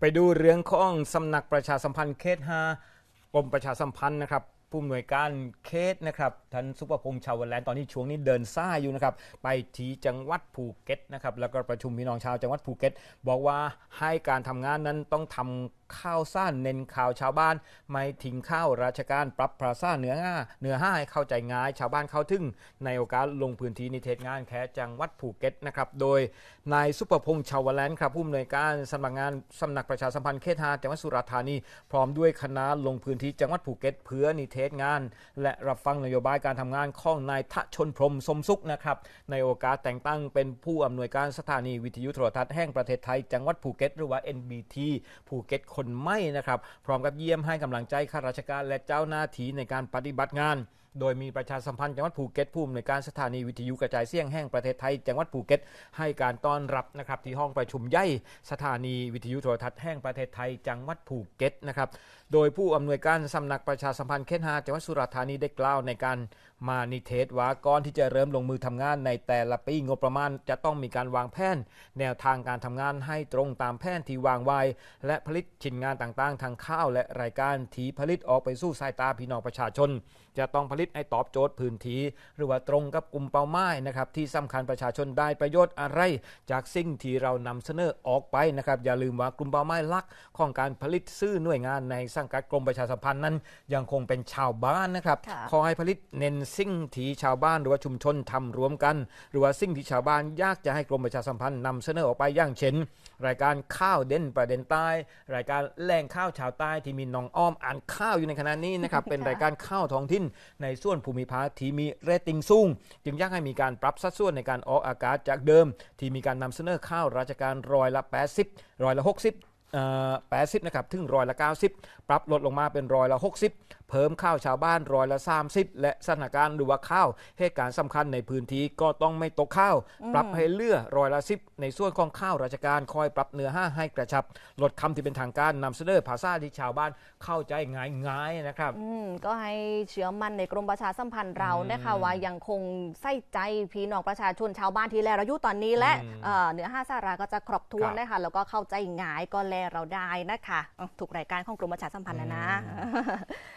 ไปดูเรื่องของสำนักประชาสัมพันธ์เขตห้ากรมประชาสัมพันธ์นะครับผู้อำนวยการเขตนะครับท่านสุภพงษ์ชาวแลนด์ตอนนี้ช่วงนี้เดินซ่าอยู่นะครับไปที่จังหวัดภูเก็ตนะครับแล้วก็ประชุมพี่น้องชาวจังหวัดภูเก็ต บอกว่าให้การทำงานนั้นต้องทำข้าวซ่านเน้นข่าวชาวบ้าน ไม่ทิ้งข้าวราชการปรับภาษาเหนือง่าเหนือห้าให้เข้าใจง่ายชาวบ้านเข้าถึง ในโอกาสลงพื้นที่นิเทศงานแค่จังหวัดภูเก็ตนะครับโดยนายสุภพงษ์ชาวแลนด์ครับผู้อำนวยการสำนักงานสำนักประชาสัมพันธ์เขตหาจังหวัดสุราษฎร์ธานี พร้อมด้วยคณะลงพื้นที่จังหวัดภูเก็ตเพื่อนิเทศงาน และรับฟังนโยบายการทำงานของนายทะชนพรมสมสุขนะครับในโอกาสแต่งตั้งเป็นผู้อำนวยการสถานีวิทยุโทรทัศน์แห่งประเทศไทยจังหวัดภูเก็ตหรือว่า NBT ภูเก็ตคนไม่นะครับ พร้อมกับเยี่ยมให้กำลังใจข้าราชการและเจ้าหน้าที่ในการปฏิบัติงาน โดยมีประชาสัมพันธ์จังหวัดภูเก็ตผู้อำนวยการสถานีวิทยุกระจายเสียงแห่งประเทศไทย จังหวัดภูเก็ตให้การต้อนรับนะครับที่ห้องประชุมใหญ่สถานีวิทยุโทรทัศน์แห่งประเทศไทย จังหวัดภูเก็ตนะครับโดยผู้อำนวยการสำนักประชาสัมพันธ์เขตหาจังหวัดสุราษฎร์ธานีได้กล่าวในการมานิเทศว่าก่อนที่จะเริ่มลงมือทำงานในแต่ละปีงบประมาณ จะต้องมีการวางแผนแนวทางการทำงานให้ตรงตามแผนที่วางไว้และผลิตชิ้นงานต่างๆ ทางข้าวและรายการที่ผลิตออกไปสู่สายตาพี่น้องประชาชน จะต้องผลิตให้ตอบโจทย์พื้นที่หรือว่าตรงกับกลุ่มเป้าหมายนะครับที่สำคัญประชาชนได้ประโยชน์อะไร จากสิ่งที่เรานำเสนอออกไปนะครับอย่าลืมว่ากลุ่มเป้าหมายหลักของการผลิตซื้อหน่วยงานในสังกัดกรมประชาสัมพันธ์นั้น ยังคงเป็นชาวบ้านนะครับค่ะขอให้ผลิตเน้นสิ่งที่ชาวบ้านหรือว่าชุมชนทำรวมกัน หรือว่าสิ่งที่ชาวบ้านอยากจะให้กรมประชาสัมพันธ์นำเสนอออกไปอย่างเช่น รายการข้าวเด่นประเด็นใต้ รายการแหล่งข้าวชาวใต้ที่มีน้องอ้อมอ่านข้าวอยู่ในขณะนี้นะครับเป็นรายการข้าวท้องถิ่นในส่วนภูมิภาคที่มีเรตติ้งสูง จึงอยากให้มีการปรับสัดส่วนในการออกอากาศจากเดิม ที่มีการนำเสนอข้าวราชการร้อยละ 80ร้อยละ 60 80 นะครับถึงร้อยละ 90 ปรับลดลงมาเป็นร้อยละ 60 เพิ่มข้าวชาวบ้านร้อยละ 30 และสถานการณ์หรือว่าข้าวเหตุการณ์สำคัญในพื้นที่ก็ต้องไม่ตกข้าว ปรับให้เหลือร้อยละ 10 ในส่วนของข้าวราชการคอยปรับเนื้อห้าให้กระชับ ลดคำที่เป็นทางการนำเสนอภาษาที่ชาวบ้านเข้าใจง่ายๆนะครับอืมก็ให้เชื่อมั่นในกรมประชาสัมพันธ์เราอืมนะคะว่ายังคงใส่ใจพี่น้องประชาชนชาวบ้านที่แลเราอยู่ตอนนี้และอืมเอ่อเนื้อห้าสาระก็จะครบถ้วนครับนะคะแล้วก็เข้าใจง่ายก็แลเราได้นะคะอะถูกรายการของกรมประชาสัมพันธ์นะนะ